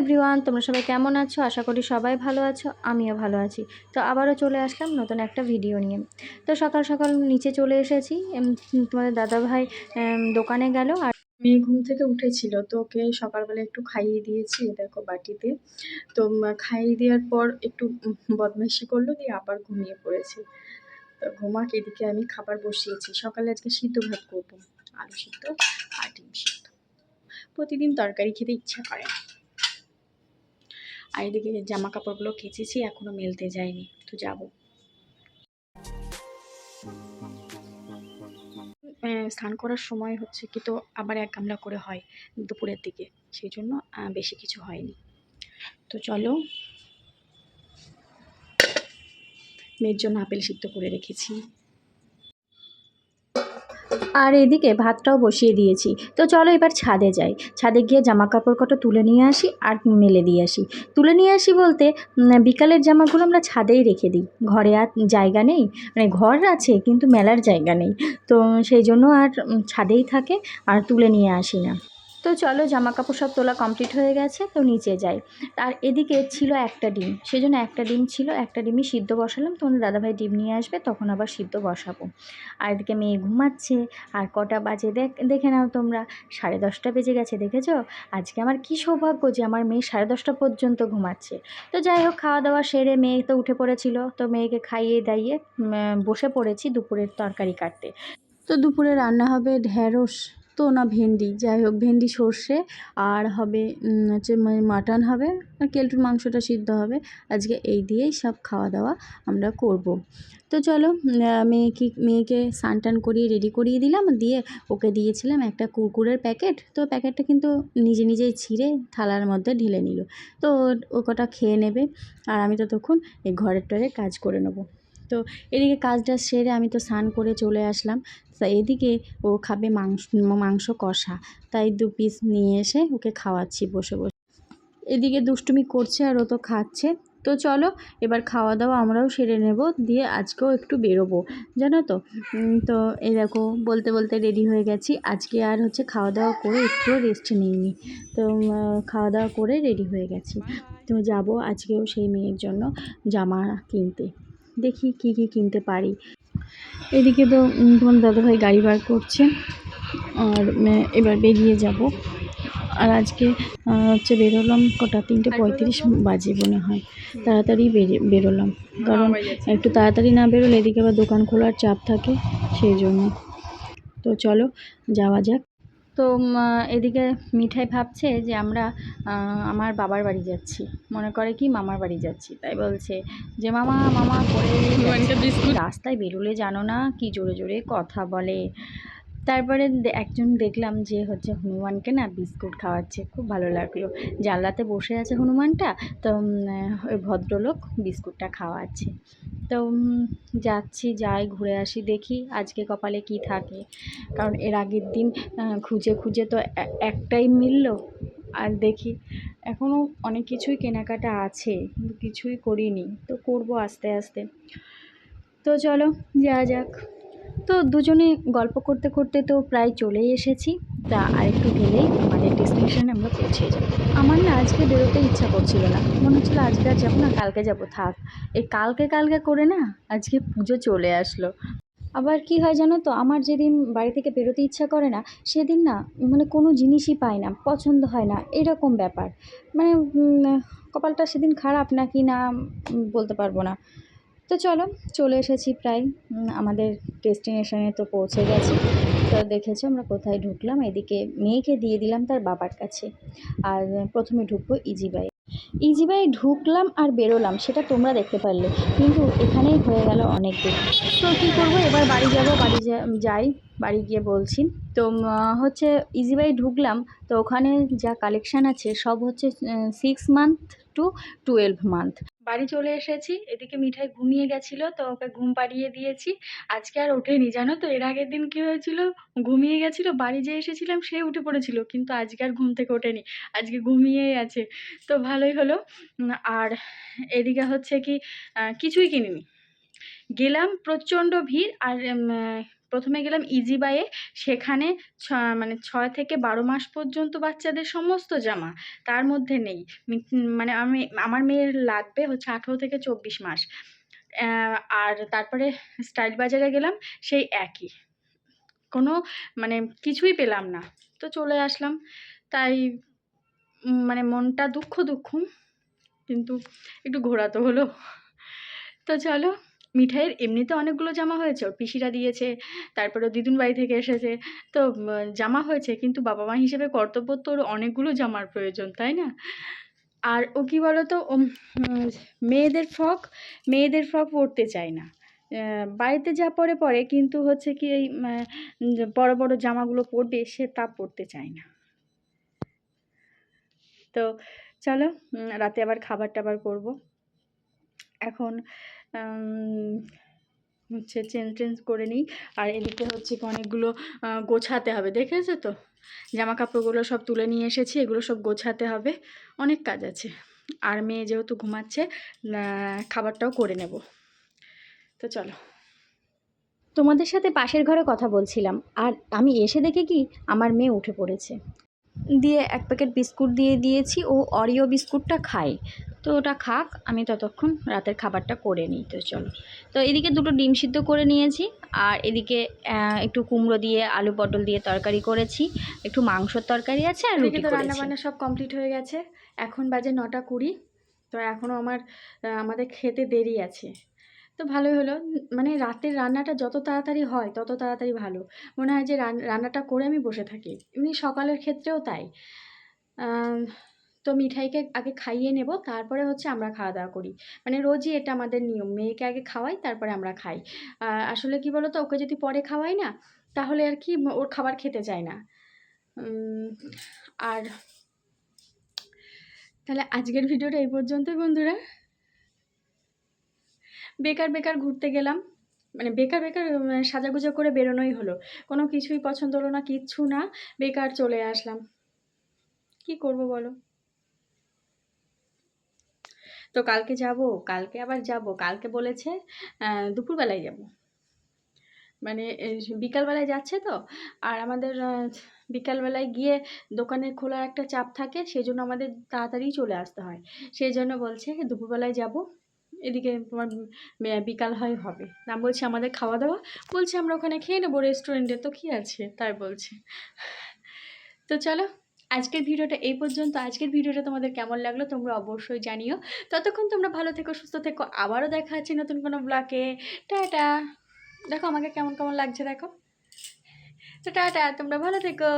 Everyone, তোমরা সবাই কেমন আছো? আশা করি সবাই ভালো আছো, আমিও ভালো আছি। তো আবারও চলে আসলাম নতুন একটা ভিডিও নিয়ে। তো সকাল সকাল নিচে চলে এসেছি তোমাদের দাদাভাই দোকানে গেল আর মেয়ে ঘুম থেকে উঠেছিল, তো ওকে সকালবেলা একটু খাইয়ে দিয়েছি দেখো বাটিতে। তো খাইয়ে দেওয়ার পর একটু বদমাইশি করল, দিয়ে আবার ঘুমিয়ে পড়েছে। তো ঘুমাক, এদিকে আমি খাবার বসিয়েছি। সকালে আজকে সিদ্ধ ভাত করব, আলু সিদ্ধ আর ডিম সিদ্ধ। প্রতিদিন তরকারি খেতে ইচ্ছা করে। আর এদিকে জামা কাপড়গুলো কেচেছি, এখনও মেলতে যায়নি তো যাব। স্নান করার সময় হচ্ছে কি তো আবার এক গামলা করে হয় দুপুরের দিকে, সেই জন্য বেশি কিছু হয়নি। তো চলো, মেয়ের জন্য আপেল সিদ্ধ করে রেখেছি। আর এদিকে ভাতটাও বসিয়ে দিয়েছি। তো চলো এবার ছাদে যাই। ছাদে গিয়ে জামা কাপড় কটা তুলে নিয়ে আসি আর মেলে দিয়ে আসি। তুলে নিয়ে আসি বলতে বিকালের জামাগুলো আমরা ছাদেই রেখে দিই। ঘরে আর জায়গা নেই মানে ঘর আছে কিন্তু মেলার জায়গা নেই। তো সেই জন্য আর ছাদেই থাকে আর তুলে নিয়ে আসি না। তো চলো জামা কাপড় সব তোলা কমপ্লিট হয়ে গেছে, তো নিচে যাই। আর এদিকে ছিল একটা ডিম, সেজন্য একটা ডিম ছিল, একটা ডিমই সিদ্ধ বসালাম। তোমাদের দাদাভাই ডিম নিয়ে আসবে, তখন আবার সিদ্ধ বসাবো। আর এদিকে মেয়ে ঘুমাচ্ছে, আর কটা বাজে দেখ, দেখে নাও তোমরা, সাড়ে দশটা বেজে গেছে, দেখেছ? আজকে আমার কী সৌভাগ্য যে আমার মেয়ে সাড়ে দশটা পর্যন্ত ঘুমাচ্ছে। তো যাই হোক, খাওয়া দাওয়া সেরে মেয়ে তো উঠে পড়েছিল, তো মেয়েকে খাইয়ে দাইয়ে বসে পড়েছি দুপুরের তরকারি কাটতে। তো দুপুরে রান্না হবে ঢ্যাঁড়স তো না ভেন্ডি, যাই হোক ভেন্ডি, সর্ষে আর হবে হচ্ছে মাটন হবে, আর কেলটুর মাংসটা সিদ্ধ হবে। আজকে এই দিয়েই সব খাওয়া দাওয়া আমরা করব। তো চলো মেয়েকে স্নান টান করিয়ে রেডি করিয়ে দিলাম, দিয়ে ওকে দিয়েছিলাম একটা কুরকুরের প্যাকেট। তো প্যাকেটটা কিন্তু নিজে নিজেই ছিঁড়ে থালার মধ্যে ঢেলে নিল। তো ও- কটা খেয়ে নেবে, আর আমি ততক্ষণ এই ঘরের টরে কাজ করে নেব। তো এদিকে কাজটা সেরে আমি তো স্নান করে চলে আসলাম। তা এদিকে ও খাবে মাংস মাংস কষা। তাই দু পিস নিয়ে এসে ওকে খাওয়াচ্ছি বসে বসে। এদিকে দুষ্টুমি করছে আর ও তো খাচ্ছে। তো চলো এবার খাওয়া দাওয়া আমরাও সেরে নেব, দিয়ে আজকেও একটু বেরোবো, জানো তো? তো এই দেখো, বলতে বলতে রেডি হয়ে গেছি। আজকে আর হচ্ছে খাওয়া দাওয়া করে একটুও রেস্ট নিইনি। তো খাওয়া দাওয়া করে রেডি হয়ে গেছি। তো যাব আজকেও সেই মেয়ের জন্য জামা কিনতে। দেখি কি কি কিনতে পারি। এদিকে তো তোমার দাদাভাই গাড়ি বার করছে আর এবার বেরিয়ে যাব। আর আজকে হচ্ছে বেরোলাম কটা তিনটে পঁয়ত্রিশ বাজে মনে হয়। তাড়াতাড়ি বেরোলাম। কারণ একটু তাড়াতাড়ি না বেরোলে এদিকে আবার দোকান খোলার চাপ থাকে সেই জন্য। তো চলো যাওয়া যাক। তো এদিকে মিঠাই ভাবছে যে আমরা আমার বাবার বাড়ি যাচ্ছি। মনে করে কি মামার বাড়ি যাচ্ছি। তাই বলছে যে মামা মামা করে। রাস্তায় বেরোলে জানো না কি জোরে জোরে কথা বলে। তারপরে একজন দেখলাম যে হচ্ছে হনুমানকে না বিস্কুট খাওয়াচ্ছে, খুব ভালো লাগল। জানলাতে বসে আছে হনুমানটা, তো ওই ভদ্রলোক বিস্কুটটা খাওয়াচ্ছে। তো যাচ্ছি, যাই, ঘুরে আসি, দেখি আজকে কপালে কি থাকে। কারণ এর আগের দিন খুঁজে খুঁজে তো একটাই মিলল, আর দেখি এখনও অনেক কিছুই কেনাকাটা আছে, কিন্তু কিছুই করিনি। তো করব আস্তে আস্তে। তো চলো, যাওয়া যাক। তো দুজনে গল্প করতে করতে তো প্রায় চলেই এসেছি। তা আরেকটু গেলেই আমাদের ডেস্টিনেশনে আমরা পৌঁছে যাব। আমার না আজকে বেরোতে ইচ্ছা করছিল না। মনে হচ্ছিল আজকে আর যাব না, কালকে যাব, থাক। এই কালকে কালকে করে না আজকে পুজো চলে আসলো। আবার কি হয় জানো তো, আমার যেদিন বাড়ি থেকে বেরোতে ইচ্ছা করে না, সেদিন না মানে কোনো জিনিসই পাই না, পছন্দ হয় না, এরকম ব্যাপার। মানে কপালটা সেদিন খারাপ নাকি না বলতে পারব না। তো চলো, চলে এসেছি প্রায় আমাদের ডেস্টিনেশনে তো পৌঁছে গেছি। তো দেখেছ আমরা কোথায় ঢুকলাম? এদিকে মেয়েকে দিয়ে দিলাম তার বাবার কাছে। আর প্রথমে ঢুকবো ইজিবাই। ইজিবাই ঢুকলাম আর বেরোলাম, সেটা তোমরা দেখতে পারলে। কিন্তু এখানেই হয়ে গেল অনেক দিন তো কী করব? এবার বাড়ি যাব, বাড়ি যাই, বাড়ি গিয়ে বলছি। তো হচ্ছে ইজিবাই ঢুকলাম, তো ওখানে যা কালেকশান আছে, সব হচ্ছে six month to twelve month বাড়ি চলে এসেছি। এদিকে মিঠাই ঘুমিয়ে গেছিল, তো ওকে ঘুম পাড়িয়ে দিয়েছি। আজকে আর ওঠেনি, জানো তো? এর আগের দিন কী হয়েছিল? ঘুমিয়ে গেছিল, বাড়ি যে এসেছিলাম, সে উঠে পড়েছিল, কিন্তু আজকে আর ঘুম থেকে ওঠেনি। আজকে ঘুমিয়েই আছে। তো ভালোই হলো। আর এদিকে হচ্ছে কি কিছুই কিনিনি। গেলাম, প্রচণ্ড ভিড়, আর প্রথমে গেলাম ইজি বাইয়ে সেখানে ছ মানে ছয় থেকে বারো মাস পর্যন্ত বাচ্চাদের সমস্ত জামা তার মধ্যে নেই। মানে আমি, আমার মেয়ের লাগবে হচ্ছে আঠেরো থেকে চব্বিশ মাস। আর তারপরে স্টাইল বাজারে গেলাম, সেই একই। কোনো মানে কিছুই পেলাম না। তো চলে আসলাম। তাই মানে মনটা দুঃখ দুঃখ, কিন্তু একটু ঘোরা তো হলো। তো চলো। মিঠাইয়ের এমনিতে অনেকগুলো জামা হয়েছে ওর পিসিরা দিয়েছে তারপরে দিদুন বাড়ি থেকে এসেছে তো জামা হয়েছে কিন্তু বাবা মা হিসেবে কর্তব্য তো ওর অনেকগুলো জামার প্রয়োজন তাই না? আর ও কী বলো তো ও, মেয়েদের ফ্রক মেয়েদের ফ্রক পরতে চায় না। বাড়িতে যা পরে পরে কিন্তু হচ্ছে কি এই বড় বড় জামাগুলো পরবে সে তা পরতে চায় না। তো চলো রাতে আবার খাবার টাবার করব। এখন হচ্ছে চেঞ্জ টেঞ্জ করে নিই। আর এদিকে হচ্ছে কি অনেকগুলো গোছাতে হবে দেখেছ তো? জামা কাপড়গুলো সব তুলে নিয়ে এসেছি এগুলো সব গোছাতে হবে। অনেক কাজ আছে। আর মেয়ে যেহেতু ঘুমাচ্ছে খাবারটাও করে নেব। তো চলো। তোমাদের সাথে পাশের ঘরে কথা বলছিলাম আর আমি এসে দেখে কি আমার মেয়ে উঠে পড়েছে। দিয়ে এক প্যাকেট বিস্কুট দিয়ে দিয়েছি ও অরিও বিস্কুটটা খায়। তো ওটা খাক আমি ততক্ষণ রাতের খাবারটা করে নিই তো চলো। তো এদিকে দুটো ডিম সিদ্ধ করে নিয়েছি আর এদিকে একটু কুমড়ো দিয়ে আলু পটল দিয়ে তরকারি করেছি একটু মাংসর তরকারি আছে আর রুটি রান্না বান্না সব কমপ্লিট হয়ে গেছে এখন বাজে নটা কুড়ি তো এখনও আমার আমাদের খেতে দেরি আছে। তো ভালোই হলো মানে রাতের রান্নাটা যত তাড়াতাড়ি হয় তত তাড়াতাড়ি ভালো। মনে হয় যে রান- রান্নাটা করে আমি বসে থাকি এমনি সকালের ক্ষেত্রেও তাই। তো মিঠাইকে আগে খাইয়ে নেব, তারপরে হচ্ছে আমরা খাওয়া দাওয়া করি। মানে রোজই এটা আমাদের নিয়ম, মেয়েকে আগে খাওয়াই, তারপরে আমরা খাই। আসলে কি বলো তো ওকে যদি পরে খাওয়াই না, তাহলে আর কি ওর খাবার খেতে চায় না। আর তাহলে আজকের ভিডিওটা এই পর্যন্তই বন্ধুরা। বেকার বেকার ঘুরতে গেলাম। মানে বেকার বেকার সাজাগুজা করে বেরোনোই হলো। কোনো কিছুই পছন্দ হলো না, কিচ্ছু না, বেকার চলে আসলাম। কি করব বলো? তো কালকে যাব, কালকে আবার যাব, কালকে বলেছে দুপুরবেলায় যাব। মানে বিকালবেলায় যাচ্ছে তো, আর আমাদের বিকালবেলায় গিয়ে দোকানে খোলার একটা চাপ থাকে সেই জন্য আমাদের তাড়াতাড়ি চলে আসতে হয়। সেই জন্য বলছে, দুপুরবেলায় যাব, এদিকে তোমার বিকাল হয় হবে। না বলছে, আমাদের খাওয়া দাওয়া? বলছে, আমরা ওখানে খেয়ে নেব রেস্টুরেন্টে তো কী আছে? তাই বলছে। তো চলো আজকের ভিডিওটা এই পর্যন্ত। আজকের ভিডিওটা তোমাদের কেমন লাগল তোমরা অবশ্যই জানিও। ততক্ষণ তোমরা ভালো থেকো, সুস্থ থেকো। আবারও দেখা আছে নতুন কোনো ব্লগে টাটা। দেখো আমাকে কেমন কেমন লাগছে দেখো। তো টাটা, তোমরা ভালো থেকো।